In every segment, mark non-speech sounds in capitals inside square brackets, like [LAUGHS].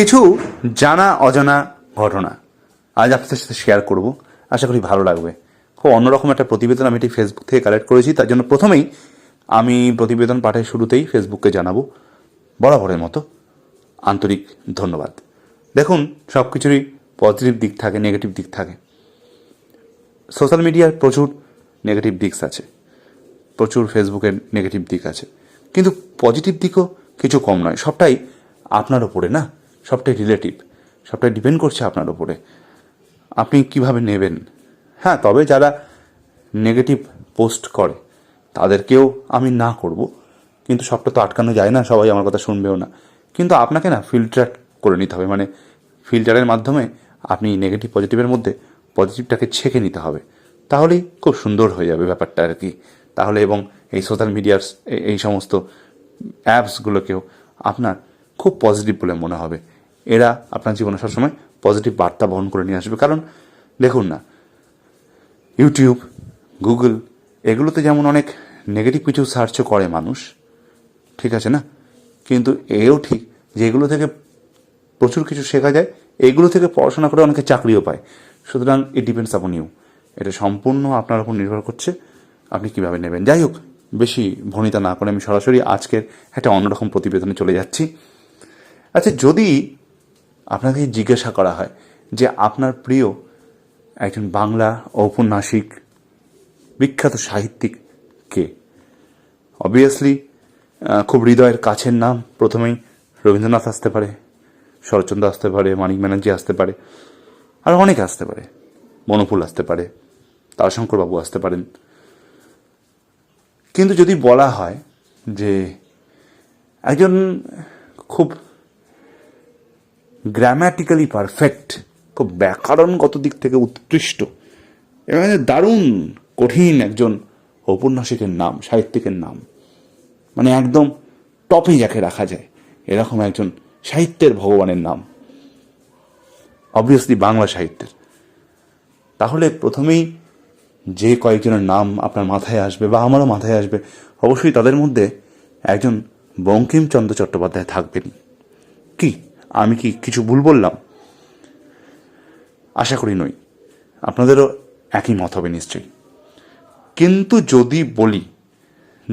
কিছু জানা, অজানা ঘটনা। আজ আপনাদের সাথে শেয়ার করব। আশা করি ভালো লাগবে। খুব অন্যরকম একটা প্রতিবেদন আমি এটি ফেসবুক থেকে কালেক্ট করেছি। তার জন্য প্রথমেই আমি প্রতিবেদন পাঠের শুরুতেই ফেসবুককে জানাব। বরাবরের মতো আন্তরিক ধন্যবাদ। দেখুন সব কিছুরই পজিটিভ দিক থাকে নেগেটিভ দিক থাকে। সোশ্যাল মিডিয়ার প্রচুর নেগেটিভ দিকস আছে। প্রচুর ফেসবুকের নেগেটিভ দিক আছে। কিন্তু পজিটিভ দিকও কিছু কম নয়। সবটাই আপনার ওপরে না? সবটাই রিলেটিভ সবটাই ডিপেন্ড করছে আপনার ওপরে আপনি কীভাবে নেবেন? হ্যাঁ তবে যারা নেগেটিভ পোস্ট করে, তাদেরকেও আমি না করব। কিন্তু সবটা তো আটকানো যায় না, সবাই আমার কথা শুনবেও না। কিন্তু আপনাকে না ফিল্টার করে নিতে হবে। মানে ফিল্টারের মাধ্যমে আপনি নেগেটিভ পজিটিভের মধ্যে পজিটিভটাকে ছেঁকে নিতে হবে। তাহলেই খুব সুন্দর হয়ে যাবে ব্যাপারটা আর কি। তাহলে এবং এই সোশ্যাল মিডিয়ার এই সমস্ত অ্যাপসগুলোকেও আপনার খুব পজিটিভ বলে মনে হবে। এরা আপনার জীবনে সবসময় পজিটিভ বার্তা বহন করে নিয়ে আসবে। কারণ দেখুন না ইউটিউব গুগল এগুলোতে যেমন অনেক নেগেটিভ কিছু সার্চও করে মানুষ, ঠিক আছে না? কিন্তু এও ঠিক যে এগুলো থেকে প্রচুর কিছু শেখা যায় এইগুলো থেকে পড়াশোনা করে অনেকে চাকরিও পায়। সুতরাং ইট ডিপেন্ডস আপন ইউ এটা সম্পূর্ণ আপনার উপর নির্ভর করছে, আপনি কীভাবে নেবেন। যাই হোক, বেশি ভনিতা না করে আমি সরাসরি আজকের একটা অন্যরকম প্রতিবেদনে চলে যাচ্ছি। আচ্ছা যদি আপনাকে জিজ্ঞাসা করা হয় যে আপনার প্রিয় একজন বাংলা ঔপন্যাসিক, বিখ্যাত সাহিত্যিক কে? অবভিয়াসলি খুব হৃদয়ের কাছের নাম প্রথমেই রবীন্দ্রনাথ আসতে পারে, শরৎচন্দ্র আসতে পারে, মানিক ব্যানার্জি আসতে পারে, আর অনেক আসতে পারে বনফুল আসতে পারে, তারাশঙ্করবাবু আসতে পারেন। কিন্তু যদি বলা হয় যে একজন খুব গ্রামাটিক্যালি পারফেক্ট খুব ব্যাকরণগত দিক থেকে উৎকৃষ্ট। এবং দারুণ কঠিন একজন ঔপন্যাসিকের নাম, সাহিত্যিকের নাম। মানে একদম টপে যাকে রাখা যায়, এরকম একজন সাহিত্যের ভগবানের নাম। অবভিয়াসলি বাংলা সাহিত্যের। তাহলে প্রথমেই যে কয়েকজনের নাম আপনার মাথায় আসবে বা আমারও মাথায় আসবে, অবশ্যই তাদের মধ্যে একজন বঙ্কিমচন্দ্র চট্টোপাধ্যায় থাকবেনই। আমি কি কিছু ভুল বললাম? আশা করি নই। আপনাদেরও একই মত হবে নিশ্চয়ই। কিন্তু যদি বলি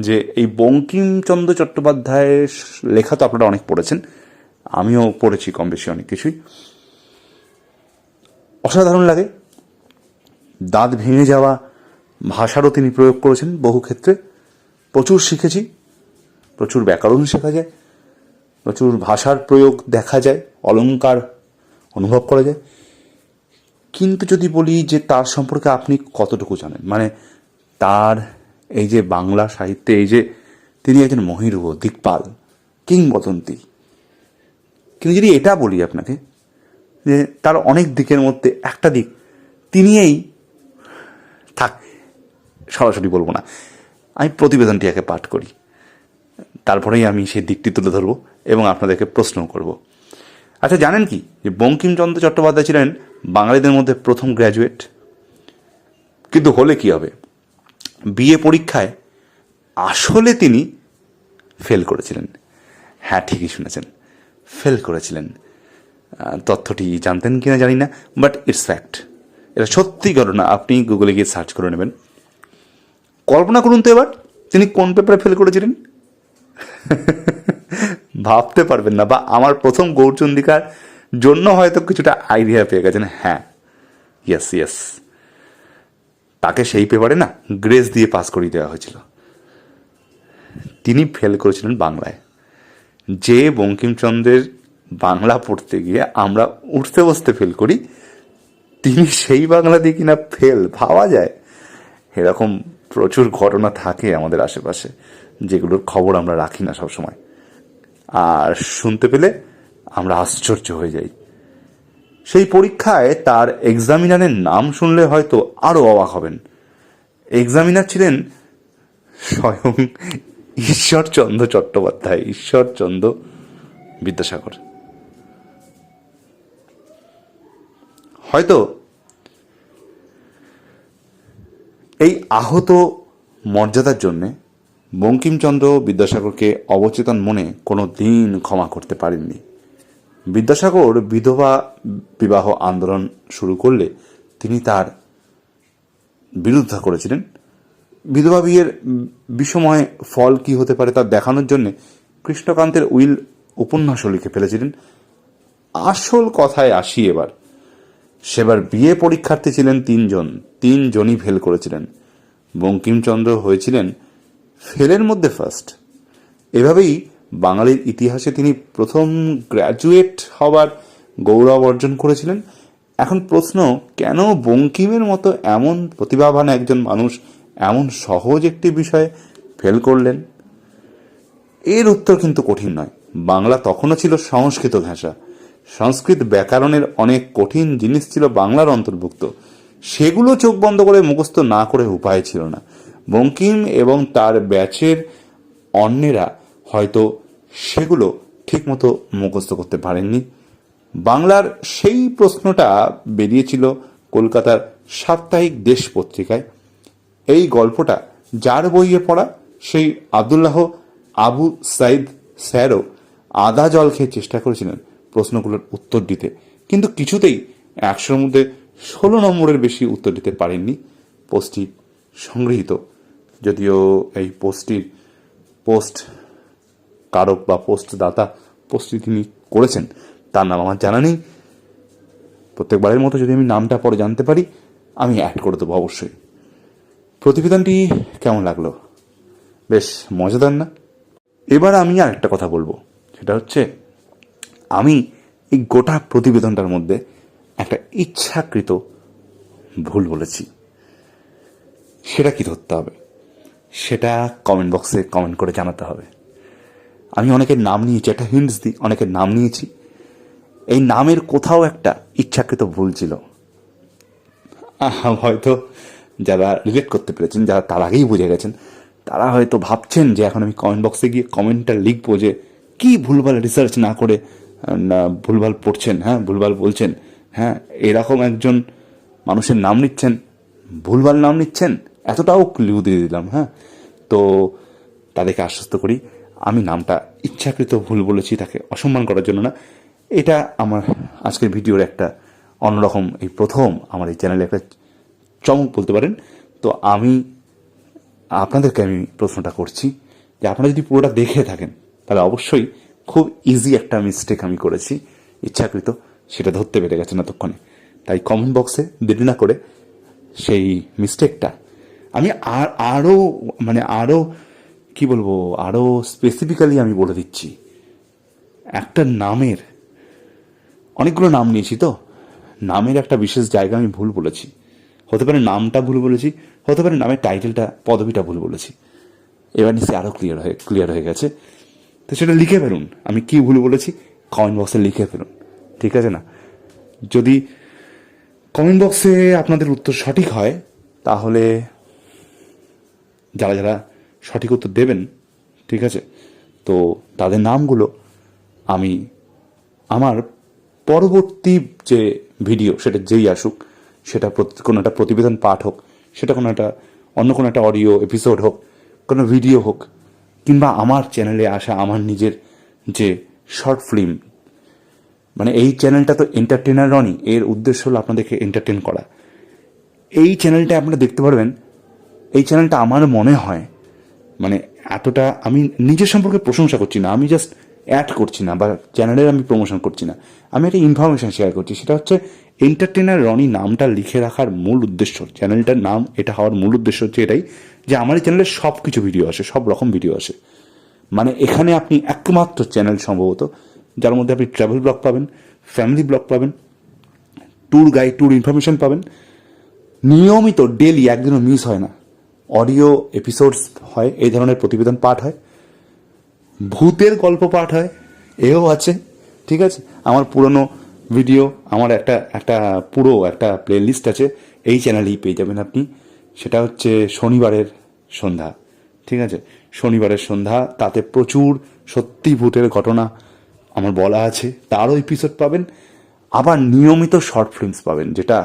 যে এই বঙ্কিমচন্দ্র চট্টোপাধ্যায়ের লেখা তো আপনারা অনেক পড়েছেন, আমিও পড়েছি কম বেশি অনেক কিছুই। অসাধারণ লাগে। দাঁত ভেঙে যাওয়া ভাষারও তিনি প্রয়োগ করেছেন বহু ক্ষেত্রে। প্রচুর শিখেছি, প্রচুর ব্যাকরণ শেখা যায়। প্রচুর ভাষার প্রয়োগ দেখা যায় অলংকার অনুভব করা যায়। কিন্তু যদি বলি যে তার সম্পর্কে আপনি কতটুকু জানেন? মানে তার এই যে বাংলা সাহিত্যে এই যে তিনি একজন মহিরুহ দিকপাল, কিংবদন্তি। কিন্তু যদি এটা বলি আপনাকে, যে তার অনেক দিকের মধ্যে একটা দিক তিনি এই থাক, সরাসরি বলব না, আমি প্রতিবেদনটি একে পাঠ করি। তারপরেই আমি সেই দিকটি তুলে ধরবো এবং আপনাদেরকে প্রশ্ন করব। আচ্ছা জানেন কি? যে বঙ্কিমচন্দ্র চট্টোপাধ্যায় ছিলেন বাঙালিদের মধ্যে প্রথম গ্র্যাজুয়েট কিন্তু হলে কি হবে? বিএ পরীক্ষায় আসলে তিনি ফেল করেছিলেন। হ্যাঁ ঠিকই শুনেছেন ফেল করেছিলেন। তথ্যটি জানতেন কি না জানি না বাট ইটস ফ্যাক্ট এটা সত্যি ঘটনা, আপনি গুগলে গিয়ে সার্চ করে নেবেন। কল্পনা করুন তো এবার, তিনি কোন পেপারে ফেল করেছিলেন? [LAUGHS] ভাবতে পারবেন না, বা আমার প্রথম গৌরচন্দিকার জন্য হয়তো কিছুটা আইডিয়া পেয়ে গেছেন। হ্যাঁ ইয়েস ইয়েস তাকে সেই পেপারে না গ্রেস দিয়ে পাস করিয়ে দেওয়া হয়েছিল। তিনি ফেল করেছিলেন বাংলায়। যে বঙ্কিমচন্দ্রের বাংলা পড়তে গিয়ে আমরা উঠতে বসতে ফেল করি, তিনি সেই বাংলা দিয়ে কিনা ফেল ভাবা যায়? এরকম প্রচুর ঘটনা থাকে আমাদের আশেপাশে। যেগুলোর খবর আমরা রাখি না সবসময়। আর শুনতে পেলে আমরা আশ্চর্য হয়ে যাই। সেই পরীক্ষায় তার এক্সামিনারের নাম শুনলে হয়তো আরও অবাক হবেন। এক্সামিনার ছিলেন স্বয়ং ঈশ্বরচন্দ্র চট্টোপাধ্যায়, ঈশ্বরচন্দ্র বিদ্যাসাগর। হয়তো এই আহত মর্যাদার জন্যে বঙ্কিমচন্দ্র বিদ্যাসাগরকে অবচেতন মনে কোনো দিন ক্ষমা করতে পারেননি। বিদ্যাসাগর বিধবা বিবাহ আন্দোলন শুরু করলে তিনি তার বিরোধিতা করেছিলেন। বিধবা বিয়ের বিষময় ফল কি হতে পারে তা দেখানোর জন্য কৃষ্ণকান্তের উইল উপন্যাসও লিখে ফেলেছিলেন। আসল কথায় আসি এবার। সেবার বিয়ে পরীক্ষার্থী ছিলেন তিনজন, তিনজনই ফেল করেছিলেন। বঙ্কিমচন্দ্র হয়েছিলেন ফেলের মধ্যে ফার্স্ট এভাবেই বাঙালির ইতিহাসে তিনি প্রথম গ্র্যাজুয়েট হওয়ার গৌরব অর্জন করেছিলেন। এখন প্রশ্ন, কেন বঙ্কিমের মতো এমন প্রতিভাবান একজন মানুষ এমন সহজ একটি বিষয়ে ফেল করলেন? এর উত্তর কিন্তু কঠিন নয়। বাংলা তখনও ছিল সংস্কৃত ভাষা। সংস্কৃত ব্যাকরণের অনেক কঠিন জিনিস ছিল বাংলার অন্তর্ভুক্ত। সেগুলো চোখ বন্ধ করে মুখস্থ না করে উপায় ছিল না। বঙ্কিম এবং তার ব্যাচের অন্যেরা হয়তো সেগুলো ঠিকমতো মুখস্থ করতে পারেননি। বাংলার সেই প্রশ্নটা বেরিয়েছিল কলকাতার সাপ্তাহিক দেশ পত্রিকায়। এই গল্পটা যার বইয়ে পড়া? সেই আবদুল্লাহ আবু সাইদ স্যারও আদা জল খেয়ে চেষ্টা করেছিলেন প্রশ্নগুলোর উত্তর দিতে। কিন্তু কিছুতেই একশোর মধ্যে ষোলো নম্বরের বেশি উত্তর দিতে পারেননি। পোস্টটি সংগৃহীত। যদিও এই পোস্টটির পোস্ট কারক বা পোস্ট দাতা পোস্টটি তিনি করেছেন, তার নাম আমার জানা নেই। প্রত্যেকবারের মতো যদি আমি নামটা পরে জানতে পারি, আমি অ্যাড করে দেবো অবশ্যই। প্রতিবেদনটি কেমন লাগল? বেশ মজাদার না? এবার আমি আর একটা কথা বলব। সেটা হচ্ছে, আমি এই গোটা প্রতিবেদনটার মধ্যে একটা ইচ্ছাকৃত ভুল বলেছি। সেটা কি ধরতে হবে? সেটা কমেন্ট বক্সে কমেন্ট করে জানাতে হবে। আমি অনেকের নাম নিয়েছি, একটা হিন্টস দিই অনেকের নাম নিয়েছি। এই নামের কোথাও একটা ইচ্ছাকৃত ভুল ছিল। হয়তো যারা রিলেট করতে পেরেছেন, যারা তার আগেই বুঝে গেছেন, তারা হয়তো ভাবছেন যে এখন আমি কমেন্ট বক্সে গিয়ে কমেন্টটা লিখব যে, কী ভুলভাল রিসার্চ না করে ভুলভাল পড়ছেন হ্যাঁ ভুলভাল বলছেন হ্যাঁ এরকম একজন মানুষের নাম নিচ্ছেন, ভুলভাল নাম নিচ্ছেন এতটাও ক্লিউ দিয়ে দিলাম হ্যাঁ? তো তাদেরকে আশ্বস্ত করি, আমি নামটা ইচ্ছাকৃত ভুল বলেছি তাকে অসম্মান করার জন্য না। এটা আমার আজকের ভিডিওর একটা অন্যরকম, এই প্রথম আমার এই চ্যানেলে একটা চমক বলতে পারেন। তো আমি, আপনাদেরকে আমি প্রশ্নটা করছি যে আপনারা যদি পুরোটা দেখে থাকেন, তাহলে অবশ্যই খুব ইজি একটা মিস্টেক আমি করেছি, ইচ্ছাকৃত, সেটা ধরতে পেরে গেছেন এতক্ষণে। তাই কমেন্ট বক্সে দেরি না করে সেই মিস্টেকটা আমি আর আরও মানে আরও কি বলব আরও স্পেসিফিক্যালি আমি বলে দিচ্ছি। একটা নামের, অনেকগুলো নাম নিয়েছি তো। নামের একটা বিশেষ জায়গা আমি ভুল বলেছি। হতে পারে নামটা ভুল বলেছি, হতে পারে নামের টাইটেলটা পদবিটা ভুল বলেছি। এবার নিশ্চয়ই আরও ক্লিয়ার হয়ে ক্লিয়ার হয়ে গেছে। তো সেটা লিখে ফেলুন, আমি কি ভুল বলেছি কমেন্ট বক্সে লিখে ফেলুন, ঠিক আছে না? যদি কমেন্ট বক্সে আপনাদের উত্তর সঠিক হয়, তাহলে যারা যারা সঠিক উত্তর দেবেন, ঠিক আছে? তো তাদের নামগুলো আমি আমার পরবর্তী যে ভিডিও, সেটা যেই আসুক, সেটা কোনো একটা প্রতিবেদন পাঠ হোক, সেটা কোনো একটা, অন্য কোনো একটা অডিও এপিসোড হোক, কোনো ভিডিও হোক, কিংবা আমার চ্যানেলে আসা আমার নিজের যে শর্ট ফিল্ম মানে এই চ্যানেলটা তো এন্টারটেনার নয় এর উদ্দেশ্য হলো আপনাদেরকে এন্টারটেন করা। এই চ্যানেলটা আপনারা দেখতে পারবেন এই চ্যানেলটা আমার মনে হয় মানে এতটা আমি নিজের সম্পর্কে প্রশংসা করছি না, আমি জাস্ট অ্যাড করছি না বা চ্যানেলের আমি প্রমোশন করছি না। আমি একটা ইনফরমেশন শেয়ার করছি, সেটা হচ্ছে এন্টারটেনার রনি নামটা লিখে রাখার মূল উদ্দেশ্য চ্যানেলটার নাম, এটা হওয়ার মূল উদ্দেশ্য হচ্ছে এটাই যে আমার এই চ্যানেলে সব কিছু ভিডিও আসে, সব রকম ভিডিও আসে। মানে এখানে আপনি একমাত্র চ্যানেল সম্ভবত, যার মধ্যে আপনি ট্রাভেল ব্লগ পাবেন ফ্যামিলি ব্লগ পাবেন ট্যুর গাইড ট্যুর ইনফরমেশন পাবেন। নিয়মিত ডেলি একদিনও মিস হয় না। অডিও এপিসোডস হয়, এই ধরনের প্রতিবেদন পাঠ হয়। ভূতের গল্প পাঠ হয়, এও আছে, ঠিক আছে? আমার পুরনো ভিডিও, আমার একটা একটা পুরো একটা প্লে লিস্ট আছে, এই চ্যানেলেই পেয়ে যাবেন আপনি। সেটা হচ্ছে শনিবারের সন্ধ্যা, ঠিক আছে? শনিবারের সন্ধ্যা, তাতে প্রচুর সত্যি ভূতের ঘটনা আমার বলা আছে। তারও এপিসোড পাবেন। আবার নিয়মিত শর্ট ফিল্মস পাবেন, যেটা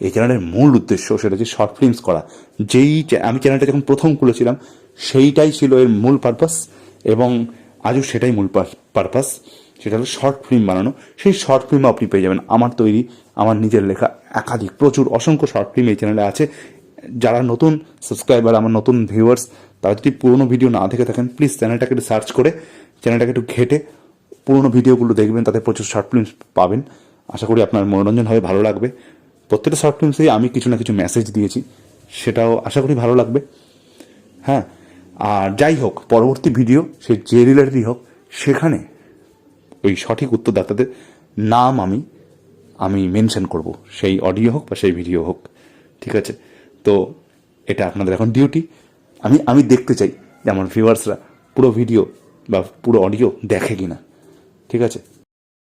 এই চ্যানেলের মূল উদ্দেশ্য সেটা হচ্ছে শর্ট ফিল্মস করা। যেই আমি চ্যানেলটা যখন প্রথম খুলেছিলাম, সেইটাই ছিল এর মূল পারপাস এবং আজও সেটাই মূল পারপাস সেটা হলো শর্ট ফিল্ম বানানো। সেই শর্ট ফিল্ম আপনি পেয়ে যাবেন আমার তৈরি, আমার নিজের লেখা একাধিক, প্রচুর, অসংখ্য শর্ট ফিল্ম এই চ্যানেলে আছে। যারা নতুন সাবস্ক্রাইবার আমার নতুন ভিউয়ার্স তারা যদি পুরোনো ভিডিও না দেখে থাকেন প্লিজ চ্যানেলটাকে একটু সার্চ করে চ্যানেলটাকে একটু ঘেটে পুরোনো ভিডিওগুলো দেখবেন, তাতে প্রচুর শর্ট ফিল্মস পাবেন। আশা করি আপনার মনোরঞ্জন হবে, ভালো লাগবে। প্রত্যেকটা শর্ট ফিল্মসেই আমি কিছু না কিছু মেসেজ দিয়েছি, সেটাও আশা করি ভালো লাগবে। হ্যাঁ আর যাই হোক, পরবর্তী ভিডিও সে যে রিলেটেডই হোক, সেখানে ওই সঠিক উত্তরদাতাদের নাম আমি আমি মেনশন করব। সেই অডিও হোক বা সেই ভিডিও হোক, ঠিক আছে? তো এটা আপনাদের এখন ডিউটি আমি আমি দেখতে চাই যে আমার ভিউয়ার্সরা পুরো ভিডিও বা পুরো অডিও দেখে কিনা, ঠিক আছে?